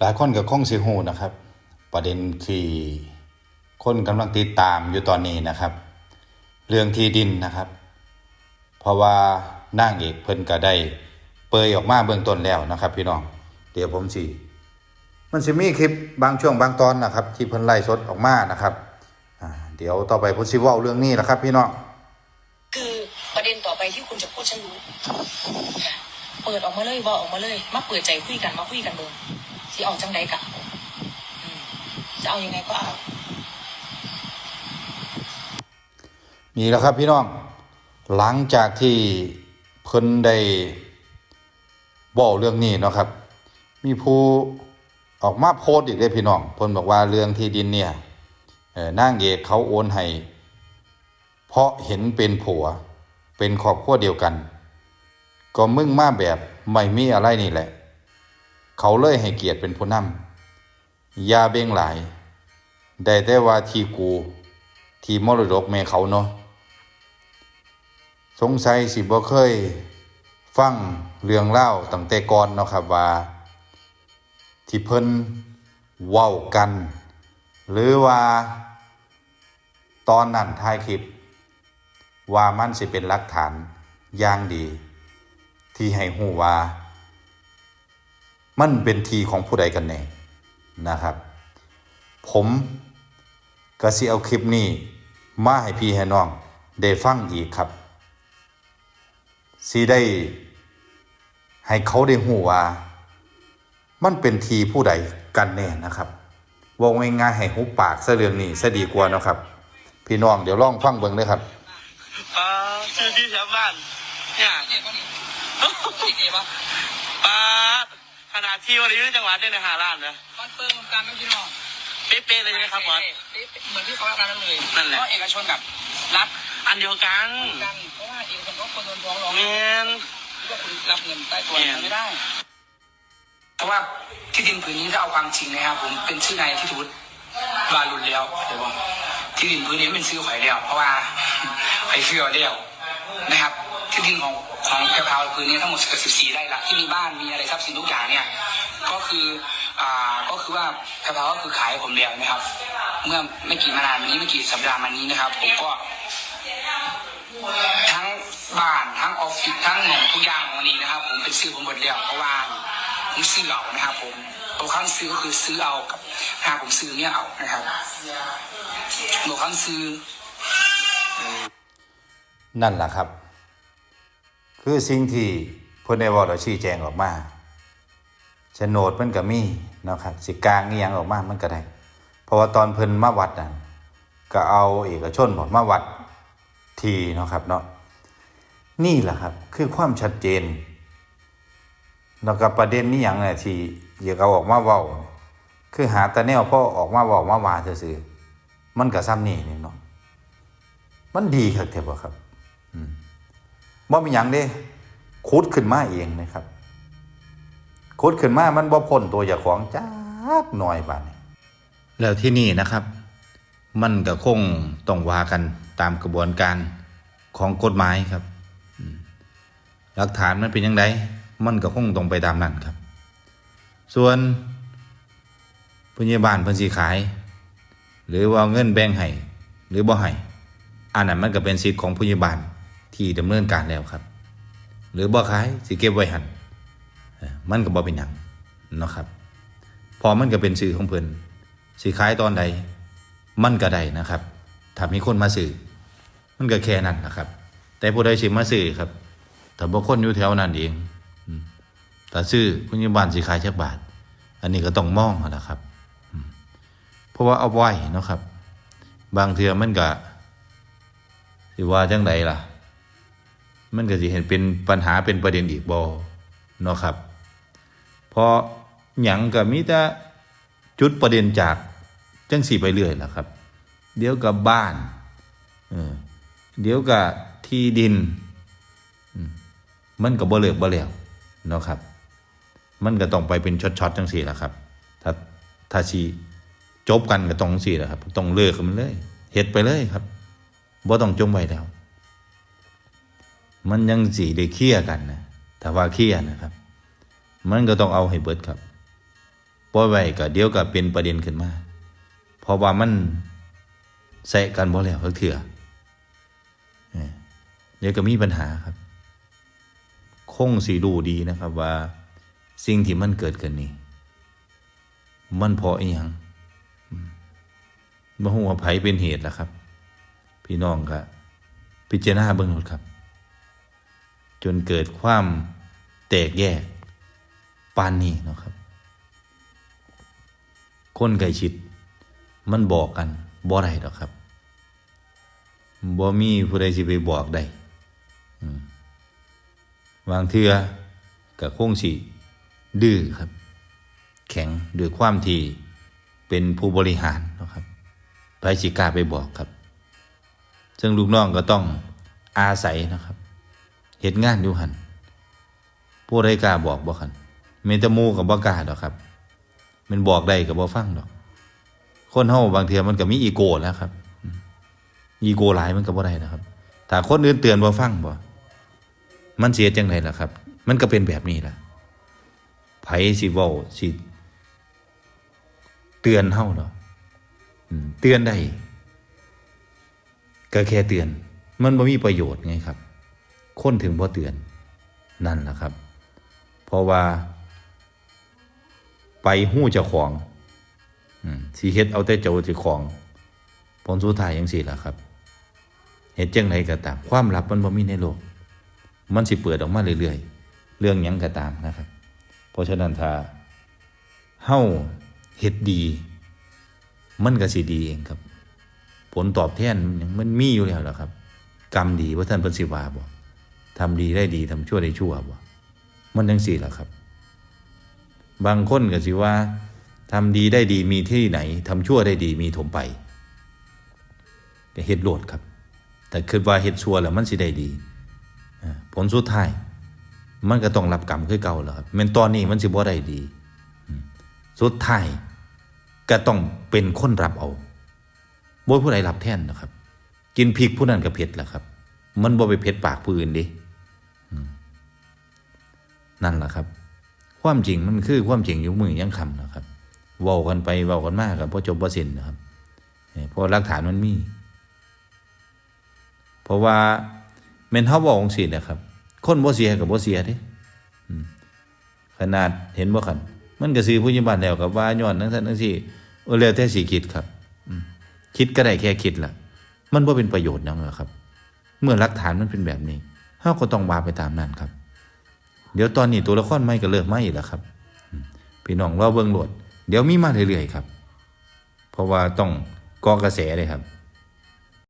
หลายคนก็คงเสิฮู้นะครับ ประเด็นที่คนกำลังติดตามอยู่ตอนนี้นะครับ เรื่องที่ดินนะครับ เพราะว่านางเอกเพิ่นก็ได้เปยออกมาเบื้องต้นแล้วนะครับ พี่น้องเดี๋ยวผมสิมันสิมีคลิปบางช่วงบางตอนนะครับ ที่เพิ่นไล่สดออกมานะครับเดี๋ยวต่อไปผมสิเว้าเรื่องนี้แหละครับ พี่น้องคือประเด็นต่อไปที่คุณจะพูดฉันรู้เปิดออกมาเลยบอกออกมาเลย มาเปิดใจคุยกันมาคุยกันเบง สิออกจังใดกะอืมจะเอายังไงก็เอานี่แหละครับพี่น้อง หลังจากที่เพิ่นได้บอกเรื่องนี้เนาะครับ มีผู้ออกมาโพสต์อีกเลยพี่น้องเพิ่นบอกว่าเรื่องที่ดินเนี่ยนางเอกเขาโอนให้เพราะเห็นเป็นผัวเป็นครอบครัวเดียวกัน ก็มึงมาแบบไม่มีอะไรนี่แหละ เขาเลยให้เกียรติเป็นผู้นำยาเบ่งหลาย ได้แต่ว่าทีกู ทีมรดกแม่เขาเนาะสงสัยสิบ่เคย ฟังเรื่องเล่าตั้งแต่ก่อนเนาะครับว่า ที่เพิ่นเว้ากัน หรือว่า ตอนนั้นท้ายคลิป ว่ามันสิเป็นหลักฐานอย่างดี ที่ให้ฮู้ว่า มันเป็นทีของผู้ใดกันแน่นะครับ ผมก็สิเอาคลิปนี้ มาให้พี่ให้น้องได้ฟังอีกครับสิได้ ให้เขาได้หูว่า มันเป็นทีผู้ใดกันแน่นะครับว่าง่ายๆให้หุบปากซะเรื่องนี้ซะดีกว่าเนาะครับ พี่น้องเดี๋ยวลองฟังเบิ่งเลยครับป้าชื่อที่แถวบ้านเนี่ยเด็กปะนี่เด็กปะป้า ขนาดที่วันนี้จังหวัดเนี่ยนะหาล้านนะคอนเฟิร์มการไม่พี่น้องเป๊ะๆเลยนะครับบอสเหมือนที่เขารับนั้นเลยนั่นแหละ เพราะเอกชนกับรับอันเดียวกันกันเพราะว่าเอกชนก็คนโดนฟ้องร้องแมนว่าคุณรับเงินใต้ตัวเนี่ย ไม่ได้ เพราะว่าที่ดินผืนนี้ถ้าเอาความจริงนะครับผมเป็นชื่อนายที่ทุตวารุนแล้วเดี๋ยวบอกที่ดินผืนนี้เป็นซื้อข่อยแล้วเพราะว่าไอ้ซื้อเอาแล้วนะครับ ที่ดินของ ของแพรวพราวผืนนี้ทั้งหมดสิบสี่ไร่ละที่มีบ้านมีอะไรทรัพย์สินทุกอย่างเนี่ยก็คืออ่าก็คือว่าแพรวพราวก็คือขายผมแล้วนะครับ เมื่อไม่กี่มานานมานี้ไม่กี่สัปดาห์มานี้นะครับ ผมก็ ทั้งบ้านทั้งออฟฟิศทั้งหนองทุกอย่างวันนี้นะครับ ผมเป็นซื้อผมหมดแล้วเพราะว่าผมซื้อเอานะครับผมตัวครั้งซื้อก็คือซื้อเอากับนะครับผมซื้อเนี่ยเอานะครับตัวครั้งซื้อนั่นแหละครับ คือสิ่งที่เพิ่นได้เว้าแล้วชี้แจงออกมาโฉนดมันก็มีเนาะครับสิกลางอีหยังออกมามันก็ได้ เพราะว่าตอนเพิ่นมาวัดนั่นก็เอาเอกชนบอกมาวัดทีเนาะครับเนาะนี่แหละครับคือความชัดเจนแล้วก็ประเด็นนี้อย่างเนี่ยที่อยากเอาออกมาเว้าคือหาต่แนวพ่อออกมาเว้ามาว่าซื่อๆมันก็ซ้ำนี่นี่เนาะมันดีครับเทบครับ บ่มีหยังเด้ขุดขึ้นมาเองนะครับขุดขึ้นมามันบ่พ้นตัวเจ้าของจักหน่อยบาดนี้แล้วที่นี่นะครับ มันก็คงต้องว่ากันตามกระบวนการของกฎหมายครับหลักฐานมันเป็นยังไงมันก็คงต้องไปตามนั้นครับ ส่วนพยาบาลเพิ่นสิขาย หรือว่าเอาเงินแบ่งให้หรือบ่ให้อันนั้นมันก็เป็นสิทธิ์ของพยาบาล ที่ดำเนินการแล้วครับ หรือบ่ขายสิเก็บไว้หันเอ่อมันก็บ่เป็นหยังเนาะครับพอมันก็เป็นสื่อของเพิ่นสิขายตอนใด มันก็ได้นะครับถ้ามีคนมาซื้อมันก็แค่นั้นนะครับ แต่ผู้ใดสิมาซื้อครับถ้าบ่คนอยู่แถวนั้นเองถ้าซื้อพยาบาลสิขายจักบาท อันนี้ก็ต้องมองเอาละครับเพราะว่าเอาไว้เนาะครับ บางเทือมันก็สิว่าจังไดล่ะ มันก็สิเห็นเป็นปัญหาเป็นประเด็นอีกบ่เนาะครับเพราะหยังก็มีแต่จุดประเด็นจากจังสี่ไปเรื่อยล่ะครับ เดี๋ยวกับบ้านเออเดี๋ยวกับที่ดิน มันก็บ่เลิกบ่แล้วเนาะครับ มันก็ต้องไปเป็นช็อตๆจังสี่ล่ะครับ ถ้าถ้าสิจบกันก็ต้องสี่ล่ะครับ ต้องเลิกกันเลยเฮ็ดไปเลยครับบ่ต้องจงไว้แล้ว มันยังสีได้เคลียกันนะแต่ว่าเคลียนะครับ มันก็ต้องเอาให้เบิดครับปล่อยไว้ก็เดี๋ยวก็เป็นประเด็นขึ้นมาเพราะว่ามันใส่กันบ่แล้วเถื่อเดี๋ยวก็มีปัญหาครับ คงสีดูดีนะครับว่า สิ่งที่มันเกิดขึ้นนี้มันพราะอีหยังมบ่ฮู้ว่าไผเป็นเหตุล่ะครับ พี่น้องก็พิจารณาเบิ่งหมดครับ จนเกิดความแตกแยกปานนี้นะครับ คนใกล้ชิด มันบอกกันบ่ได้ดอกครับบ่มีผู้ใดสิไปบอกได้อืมบางเทือก็คงสิดื้อครับ แข็งด้วยความที่เป็นผู้บริหารนะครับไปสิกล้าไปบอกครับ ซึ่งลูกน้องก็ต้องอาศัยนะครับ เหตุงานอยู่หันผู้ใดกล้าบอกบ่คันเมนแตมูกับบ่กล้าดอกครับ มันบอกได้กับบ่ฟังดอก คนเฮาบางเทีมันก็มีอีโก้แล้วครับ อีโก้หลายมันก็บ่ได้นะครับ ถ้าคนอื่นเตือนบ่ฟังบ่ มันเสียจังไดล่ะครับ มันก็เป็นแบบนี้ล่ะไผสิเว้าสิเตือนเฮาเนาะอืมเตือนได้ก็แค่เตือน มันบ่มีประโยชน์ไงครับ คนถึงบ่เตือนนั่นแหละครับ เพราะว่า ไปหู้เจ้าของสิเฮ็ดเอาแต่เจ้าเจ้าของผลสุดท้ายจังซี่ล่ะครับเฮ็ดจังไดก็ตาม ความลับมันบ่มีในโลก มันสิเปิดออกมาเรื่อยๆ เรื่องยังก็ตามนะครับ เพราะฉะนั้นถ้าเฮ้าเฮ็ดดี มันก็สิดีเองครับ ผลตอบแทนมันมันมีอยู่แล้วล่ะครับ กรรมดีว่าท่านเพิ่นสิว่าบ่ ทำดีได้ดีทำชั่วได้ชั่วบ่มันจังซี่ล่ะครับ บางคนก็สิว่าทำดีได้ดีมีที่ไหนทำชั่วได้ดีมีถมไปก็เฮ็ดโลดครับ แต่คิดว่าเฮ็ดชั่วแล้วมันสิได้ดีผลสุดท้าย มันก็ต้องรับกรรมคือเก่าแล้วครับแม่นตอนนี้มันสิบ่ได้ดี สุดท้ายก็ต้องเป็นคนรับเอาบ่ผู้ใดรับแทนนะครับ กินพริกผู้นั้นก็เผ็ดแหละครับ มันบ่ไปเผ็ดปากผู้อื่นดิ นั่นแหละครับ ความจริงมันคือความจริงอยู่มือยังคำนะครับเว้ากันไปเว้ากันมากครับพอจบบ่สิ้นนะครับเอ่อเพราะหลักฐานมันมี เพราะว่าแม่นเฮาว้าจังซี่นะครับ คนบ่เสียกับบ่เสียเด้ขนาดเห็นบ่คันมันก็ซื้อผู้ใหญ่บ้านแล้วกับว่าย้อนทั้งนั้นทั้งซี่เออแล้วแต่สิคิดครับคิดก็ได้แค่คิดล่ะ มันบ่เป็นประโยชน์หยังหรอครับ เมื่อหลักฐานมันเป็นแบบนี้เฮาก็ต้องว่าไปตามนั้นครับ เดี๋ยวตอนนี้ตัวละครใหม่ก็เริ่มมาอีกแล้วครับ พี่น้องรอเบิ้งโหลด เดี๋ยวมีมาเรื่อยๆครับ เพราะว่าต้องก่อกระแสเลยครับ